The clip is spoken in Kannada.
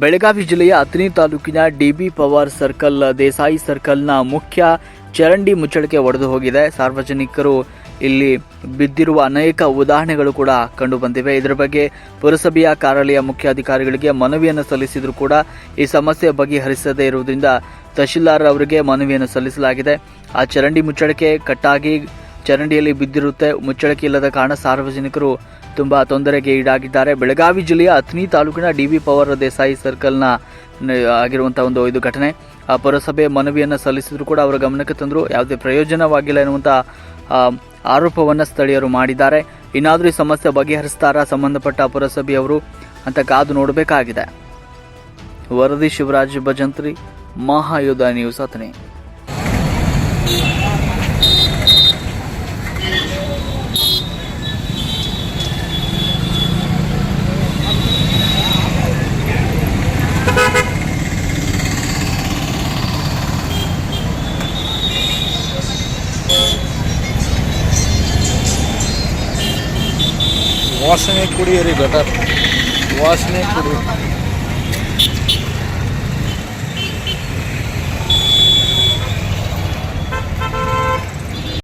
ಬೆಳಗಾವಿ ಜಿಲ್ಲೆಯ ಅಥಣಿ ತಾಲೂಕಿನ D B Pawar circle, Desai ಸರ್ಕಲ್ನ ಮುಖ್ಯ ಚರಂಡಿ ಮುಚ್ಚಳಿಕೆ ಒಡೆದು ಹೋಗಿದೆ. ಸಾರ್ವಜನಿಕರು ಇಲ್ಲಿ ಬಿದ್ದಿರುವ ಅನೇಕ ಉದಾಹರಣೆಗಳು ಕೂಡ ಕಂಡು ಬಂದಿವೆ. ಇದರ ಬಗ್ಗೆ ಪುರಸಭೆಯ ಕಾರ್ಯಾಲಯ ಮುಖ್ಯಾಧಿಕಾರಿಗಳಿಗೆ ಮನವಿಯನ್ನು ಸಲ್ಲಿಸಿದರೂ ಕೂಡ ಈ ಸಮಸ್ಯೆ ಬಗೆಹರಿಸದೇ ಇರುವುದರಿಂದ ತಹಶೀಲ್ದಾರ್ ಅವರಿಗೆ ಮನವಿಯನ್ನು ಸಲ್ಲಿಸಲಾಗಿದೆ. ಆ ಚರಂಡಿ ಮುಚ್ಚಳಿಕೆ ಕಟ್ಟಾಗಿ ಚರಂಡಿಯಲ್ಲಿ ಬಿದ್ದಿರುತ್ತೆ. ಮುಚ್ಚಳಿಕೆ ಇಲ್ಲದ ಕಾರಣ ಸಾರ್ವಜನಿಕರು ತುಂಬಾ ತೊಂದರೆಗೆ ಈಡಾಗಿದ್ದಾರೆ. ಬೆಳಗಾವಿ ಜಿಲ್ಲೆಯ ಅಥಣಿ ತಾಲೂಕಿನ ಡಿ ವಿ ಪವರ್ ದೇಸಾಯಿ ಸರ್ಕಲ್ನ ಆಗಿರುವಂತಹ ಒಂದು ಇದು ಘಟನೆ. ಆ ಪುರಸಭೆ ಮನವಿಯನ್ನು ಸಲ್ಲಿಸಿದ್ರು ಕೂಡ ಅವರ ಗಮನಕ್ಕೆ ತಂದರು. ಯಾವುದೇ ಪ್ರಯೋಜನವಾಗಿಲ್ಲ ಎನ್ನುವಂಥ ಆರೋಪವನ್ನು ಸ್ಥಳೀಯರು ಮಾಡಿದ್ದಾರೆ. ಇನ್ನಾದರೂ ಈ ಸಮಸ್ಯೆ ಬಗೆಹರಿಸ್ತಾರಾ ಸಂಬಂಧಪಟ್ಟ ಪುರಸಭೆಯವರು ಅಂತ ಕಾದು ನೋಡಬೇಕಾಗಿದೆ. ವರದಿ ಶಿವರಾಜ್ ಭಜಂತ್ರಿ, ಮಹಾಯೋಧ ನ್ಯೂಸ್ ಅಥಣಿ. ವಾಸನೆ ಕುಡಿಯಿರಿ ಗಟರ್ ವಾಸನೆ ಕುಡಿ